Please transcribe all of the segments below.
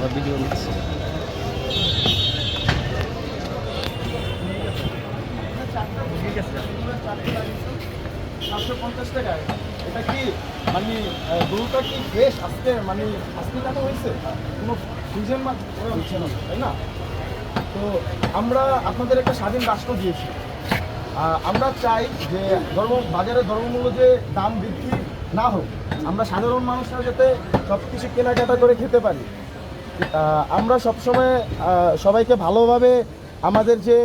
আমরা ভিডিও নিচ্ছি। সাতশো পঞ্চাশ টাকায় এটা কি মানে গরুটা কি মানে হয়েছে? কোনো মাধ্যমে না তাই না? তো আমরা আপনাদের একটা স্বাধীন রাষ্ট্র আমরা চাই যে ধর্ম, বাজারে দ্রব্যমূল্য যে দাম বৃদ্ধি না হোক, আমরা সাধারণ মানুষরা যাতে সব কিছু কেনাকাটা করে খেতে পারি। আমরা সবসময় সবাইকে ভালোভাবে আমাদের যে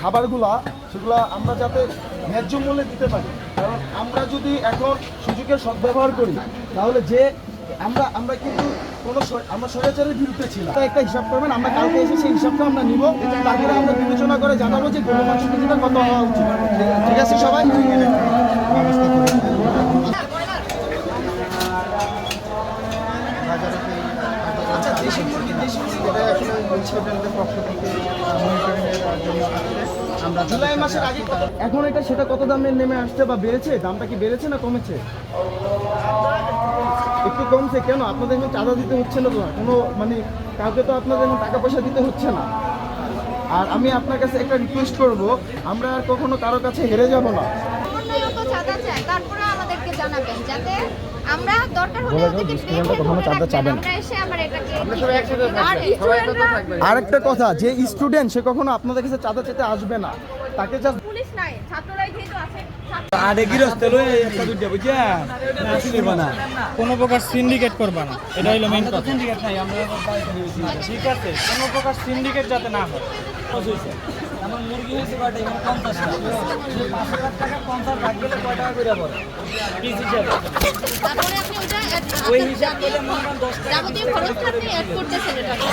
খাবারগুলা, সেগুলা আমরা যাতে ন্যায্য মূল্যে দিতে পারি। কারণ আমরা যদি এখন সুযোগের সদ্ব্যবহার করি, তাহলে যে, আমরা আমরা কিন্তু কোনো আমরা স্বৈরাচারের বিরুদ্ধে ছিলাম। একটা হিসাব করবেন, আমরা কালকে এসে সেই হিসাবটা আমরা নিব। তারপরে আমরা বিবেচনা করে জানাব যে গরু মাংস কত হওয়া উচিত। ঠিক আছে সবাই ব্যবস্থা করে আচ্ছা দেশি মুরগি দেশি মুরগি এখন এটা সেটা কত দামে নেমে আসছে বা বেড়েছে? দামটা কি বেড়েছে না কমেছে? একটু কমছে কেন? আপনাদের এখন চাঁদা দিতে হচ্ছে না তো? কোনো মানে কাউকে তো আপনাদের এখন টাকা পয়সা দিতে হচ্ছে না। আর আমি আপনার কাছে একটা রিকোয়েস্ট করব, আমরা আর কখনো কারও কাছে হেরে যাব না। তারপরে আমাদেরকে জানাবেন, যাতে আমরা দরকার হলে ওদেরকে। আমরা এসে আবার এটাকে আর থাকবেন। সবাই একসাথে স্টুডেন্টরা থাকবেন। আরেকটা কথা যে স্টুডেন্ট সে কখনো আপনাদের কাছে চাঁদা চেতে আসবে না। তাকে জাস্ট পুলিশ নাই ছাত্ররাই যেহেতু আছে আরে গৃহস্থ লই একটা দুইটা বুঝা না কোনো প্রকার সিন্ডিকেট করবা না। এটা হলো মেইন কথা। সিন্ডিকেট নাই আমরা ঠিক আছে কোনো প্রকার সিন্ডিকেট যাতে না হয়। আমার মুরগি হয়েছে কয়টা এখানে পঞ্চাশটা পাঁচ হাজার টাকা পঞ্চাশ ভাগ গেলে কয় টাকা করে পড়ে? পিস হিসাবে। ওই হিসাব করলে মনে করেন দশ টাকা। যাবতীয় খরচটা আপনি অ্যাড করতেছেন এটাতে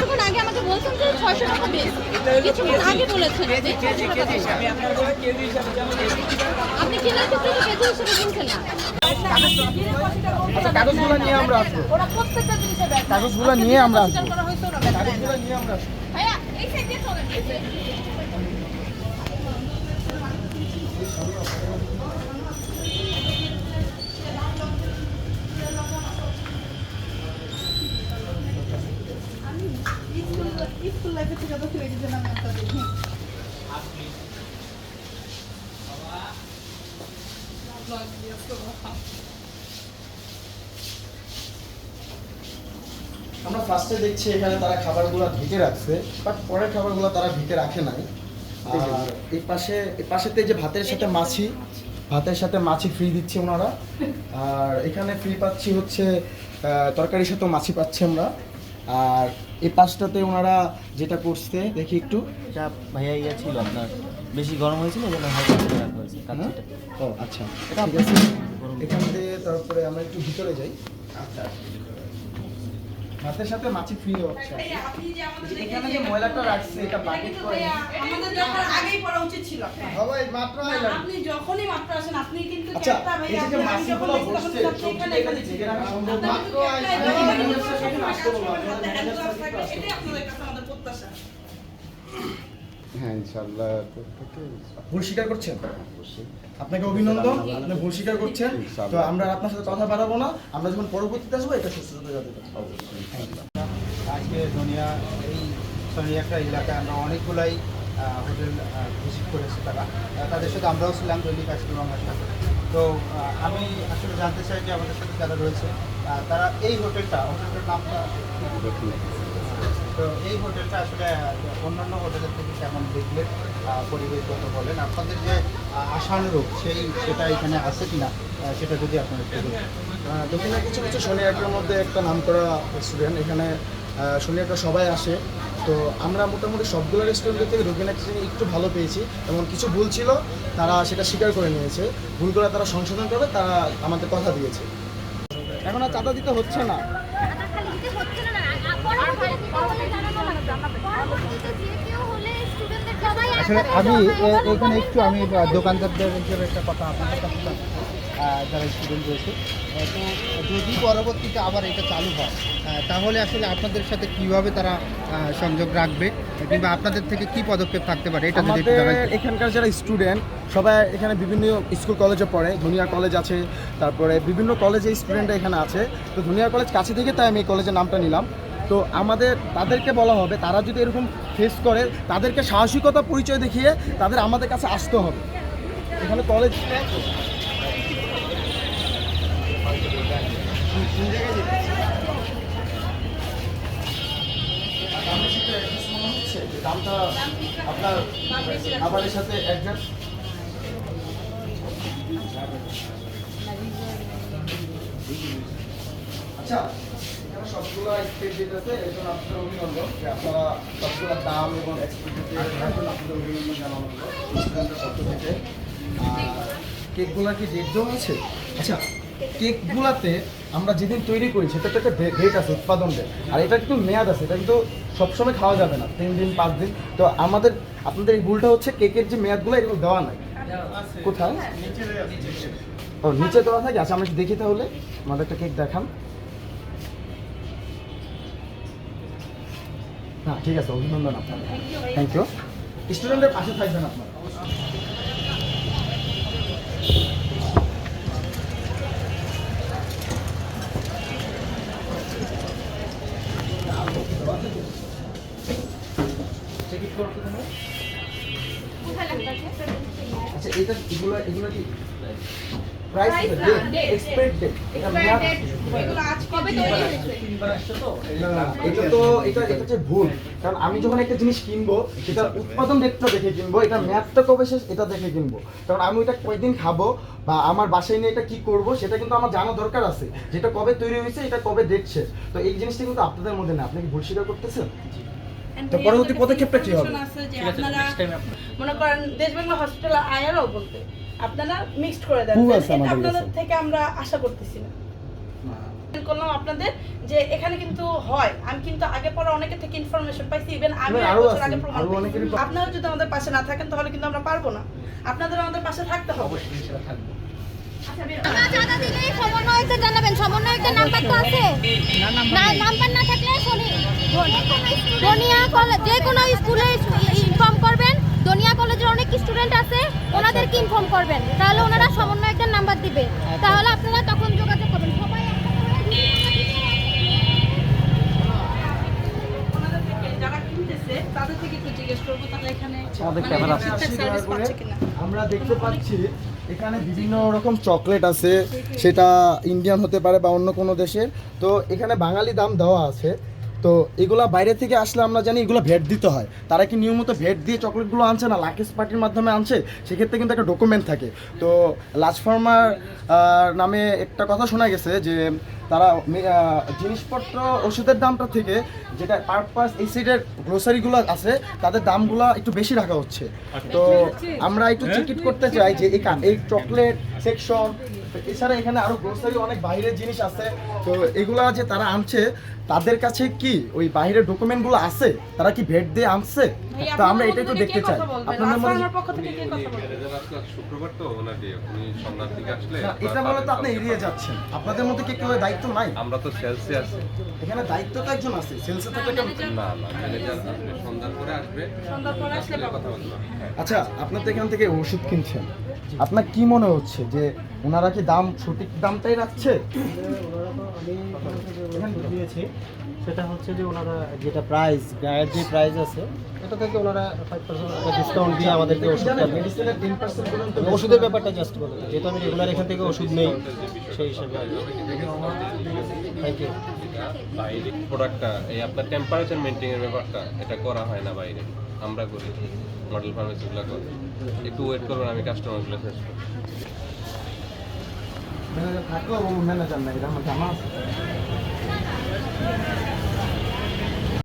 তখন আগে আমাকে বলছেন যে ছয়শো টাকা কিছুক্ষণ আগে বলেছেন যে কেজি কেজি আমি আপনার বলে কেজি হিসাবে যেমন আপনি কেনার ক্ষেত্রে কেজি হিসেবে কিনছেন না। আচ্ছা কাগজগুলো নিয়ে আমরা আসব। ওরা প্রত্যেকটা জিনিসে কাগজগুলো নিয়ে আমরা আসব। কাগজগুলো নিয়ে আমরা আসব। ভাইয়া এই সাইড চলেন। এই side। স্কুল লাইফে থেকে তো ফিরে গেছিলাম একটা দেখি আমরা ফার্স্টে দেখছি এখানে তারা খাবারগুলো ঢেকে রাখছে বাট পরের খাবারগুলো তারা ঢেকে রাখে নাই। আর এই পাশে এই পাশেতে যে ভাতের সাথে মাছি ভাতের সাথে মাছি ফ্রি দিচ্ছে ওনারা। আর এখানে ফ্রি পাচ্ছি হচ্ছে তরকারির সাথে মাছি পাচ্ছি আমরা। আর এই পাশটাতে ওনারা যেটা করছে দেখি একটু। চা ভাইয়া ইয়া ছিল আপনার বেশি গরম হয়েছিল ওই জন্য হালকা করে রাখা হয়েছে? কাচ্চিটা ও আচ্ছা। আছে। এখান থেকে তারপরে আমরা একটু ভিতরে যাই। আচ্ছা। ভাতের সাথে মাছি ফ্রি হচ্ছে। এখানে যে ময়লাটা রাখছে এটা বাকেট করে আমাদের যখন আগেই পড়া উচিত ছিল। সবাই মাত্র আইলাম আপনি যখনই মাত্র আসেন আপনি কিন্তু আচ্ছা এই যে মাছি গুলো মাছিগুলো বসছে এখানে এখানে জেগে রাখা সম্ভব মাত্র সাথে আসতে আসতে এটাই আপনাদের কাছে আমাদের প্রত্যাশা। হ্যাঁ ইনশাল্লাহ ভুল স্বীকার করছেন? আপনাকে অভিনন্দন আপনি ভুল স্বীকার করছেন। তো আমরা আপনার সাথে কথা বাড়াবো না। আমরা যখন পরবর্তীতে আসব এটা সুস্থ যাতে আজকে দুনিয়া এই একটা এলাকায় আমরা অনেকগুলাই হোটেল ভিজিট করেছি তারা। তাদের সাথে আমরাও ছিলাম দৈনিক আজকে বাংলার সাথে। তো আমি আসলে জানতে চাই যে আমাদের সাথে যারা রয়েছে আহ, তারা এই হোটেলটা হোটেলটার নামটা তো এই হোটেলটা আসলে অন্যান্য হোটেলের থেকে কেমন দেখলে পরিবেশগত বলেন? আপনাদের যে আশানুরূপ, সেই সেটা এখানে আছে কিনা? সেটা যদি আপনারা একটু দক্ষিণা কিছু কিছু শনি একটার মধ্যে একটা নাম করা রেস্টুরেন্ট এখানে শনি একটা সবাই আসে। তো আমরা মোটামুটি সবগুলো রেস্টুরেন্টের থেকে রবিনা কিচেনে একটু ভালো পেয়েছি। এবং কিছু ভুল ছিল, তারা সেটা স্বীকার করে নিয়েছে। ভুলগুলো তারা সংশোধন করবে, তারা আমাদের কথা দিয়েছে। এখন আর চাঁদা দিতে হচ্ছে না টাকা খালি দিতে হচ্ছে না না আ- পরবর্তীতে তাহলে জানানো লাগবে। পরবর্তীতে যে কেউ হলে স্টুডেন্টদের সবাই আসলে আমি এখানে একটু আমি দোকানদারদের হিসেবে একটা কথা আপনাদের কাছে যারা স্টুডেন্ট রয়েছে। তো যদি পরবর্তীতে আবার এটা চালু হয় তাহলে আসলে আপনাদের সাথে কীভাবে তারা সংযোগ রাখবে কিংবা আপনাদের থেকে কি পদক্ষেপ থাকতে পারে এটা যদি এখানকার যারা স্টুডেন্ট সবাই এখানে বিভিন্ন স্কুল কলেজে পড়ে ধুনিয়া কলেজ আছে তারপরে বিভিন্ন কলেজে স্টুডেন্টরা এখানে আছে। তো ধুনিয়া কলেজ কাছে থেকে তাই আমি এই কলেজের নামটা নিলাম। তো আমাদের, তাদেরকে বলা হবে, তারা যদি এরকম ফেস করে, তাদেরকে সাহসিকতা, পরিচয় দেখিয়ে তাদের আমাদের কাছে আসতে হবে। এখানে কলেজ দামটা আপনার খাবারের সাথে আচ্ছা সবগুলো স্টেট যেটা আছে এর অভিনন্দন যে আপনারা সবগুলোর দাম এবং এক্সপেক্টেড আপনাদের অভিনন্দন জানানো হলো স্টুডেন্টের পক্ষ থেকে। আর কি ডেট আছে? আচ্ছা কেকগুলাতে আমরা যেদিন তৈরি করি সেটা তো একটা ডেট আছে উৎপাদন ডেট আর এটা কিন্তু মেয়াদ আছে এটা কিন্তু সবসময় খাওয়া যাবে না তিন দিন পাঁচ দিন। তো আমাদের আপনাদের এই ভুলটা হচ্ছে কেকের যে মেয়াদগুলো এগুলো দেওয়া নাই। কোথায়? ও নিচে দেওয়া থাকে। আচ্ছা একটু দেখি তাহলে। আমাদের একটা কেক দেখান। হ্যাঁ ঠিক আছে অভিনন্দন আপনার থ্যাংক ইউ স্টুডেন্টের পাশে থাকবেন আপনার। আচ্ছা এটা এগুলো এগুলো কি? প্রাইস ডেট এটা মেয়াদ কবে তৈরি হয়েছে? না, না, এটা তো এটা এটা হচ্ছে ভুল। কারণ আমি যখন একটা জিনিস কিনবো সেটা উৎপাদন ডেটটা দেখে কিনবো এটা মেয়াদটা কবে শেষ এটা দেখে কিনবো। কারণ আমি ওইটা কয়দিন খাব বা আমার বাসায় নিয়ে এটা কি করব সেটা কিন্তু আমার জানা দরকার আছে। যেটা কবে তৈরি হয়েছে এটা কবে ডেট শেষ। তো এই জিনিসটা কিন্তু আপনাদের মধ্যে না আপনি কি ভুল স্বীকার করতেছেন? তো পরবর্তী পদক্ষেপটা কি হবে? মনে করেন দেশ বাংলা হসপিটাল আয়ারও বলতে। আপনারা মিক্সড করে দেন। এটা আপনাদের থেকে আমরা আশা করতেছি না। করলাম আপনাদের যে এখানে কিন্তু হয়। আমি কিন্তু আগে পরে অনেকের থেকে ইনফরমেশন পাইছি ইভেন আমি বছর আগে প্রমাণ পাইছি। আপনারা যদি আমাদের পাশে না থাকেন তাহলে কিন্তু আমরা পারব না। আপনাদের আমাদের পাশে থাকতে হবে। সমন্বয়কদের জানাবেন। নাম্বার তো আছে। না নাম্বার না থাকলে যে কোনো স্কুলে ইনফর্ম করবেন। দনিয়া কলেজের অনেক স্টুডেন্ট আছে ওনাদেরকে ইনফর্ম করবেন। তাহলে ওনারা সমন্বয়কদের নাম্বার দিবে। তাহলে আপনারা তখন যোগাযোগ করবেন। সবাই একটা করে ওনাদের থেকে যারা কিনতেছে তাদের থেকে একটু জিজ্ঞেস করব তাহলে এখানে আমাদের মানে আমরা দেখতে পাচ্ছি এখানে বিভিন্ন রকম চকলেট আছে সেটা ইন্ডিয়ান হতে পারে বা অন্য কোনো দেশের। তো এখানে বাঙালি দাম দেওয়া আছে। তো এগুলা বাইরে থেকে আসলে আমরা জানি এগুলো ভেট দিতে হয়। তারা কি নিয়মিত ভেট দিয়ে চকলেটগুলো আনছে না লাকেশ পার্টির মাধ্যমে আনছে? সেক্ষেত্রে কিন্তু একটা ডকুমেন্ট থাকে। তো লাজ ফার্মার নামে একটা কথা শোনা গেছে যে তারা জিনিসপত্র ওষুধের দামটা থেকে যেটা পারপাস এই সাইডের গ্রোসারিগুলো আছে তাদের দামগুলো একটু বেশি রাখা হচ্ছে। তো আমরা একটু চেক করতে চাই যে এই কা- এই চকলেট সেকশন এছাড়া এখানে আরও গ্রোসারি অনেক বাইরের জিনিস আছে। তো এগুলা যে তারা আনছে তাদের কাছে কি ওই বাইরের ডকুমেন্টগুলো আছে? তারা কি ভেট দিয়ে আনছে? তো আমরা আপনাদের এটা একটু দেখতে চাই। আপনাদের মধ্যে পক্ষ থেকে কে কথা বলবেন? শুক্রবার তো ওনাকে আপনি সন্ধ্যার দিকে আসলে এটা বলে তো আপনি এড়িয়ে যাচ্ছেন। আপনাদের মধ্যে কি কেউ দায়িত্ব নাই? আমরা তো সেলসে আছি। এখানে দায়িত্ব তো একজন আছে সেলসে থাকলে কেন না না ম্যানেজার আসবে সন্ধ্যার পরে আসবে। সন্ধ্যার পরে আসলে কথা বলব হ্যাঁ। আচ্ছা আপনার তো এখান থেকে ওষুধ কিনছেন। আপনার কি মনে হচ্ছে যে ওনারা কি দাম সঠিক দামটাই রাখছে? দিয়েছি সেটা হচ্ছে যে ওনারা যেটা প্রাইস গায়ের যে প্রাইস আছে এটা থেকে ওনারা ফাইভ পার্সেন্ট ডিসকাউন্ট দিয়ে আমাদেরকে ওষুধটা মেডিসিনের টেন পার্সেন্ট পর্যন্ত ওষুধের ব্যাপারটা জাস্ট বলে যেহেতু আমি রেগুলার এখান থেকে ওষুধ নেই সেই হিসাবে থ্যাংক ইউ বাইরে প্রোডাক্টটা এই আপনার টেম্পারেচার মেনটেনের ব্যাপারটা এটা করা হয় না বাইরে। আমরা করি মডেল ফার্মেসিগুলো করে। একটু ওয়েট করবেন আমি কাস্টমারগুলো শেষ করি ম্যানেজার থাকলেও ম্যানেজার নাই এটা আমার জানা আছে